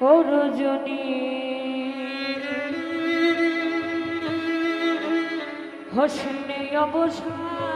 ও হসনে অবসর।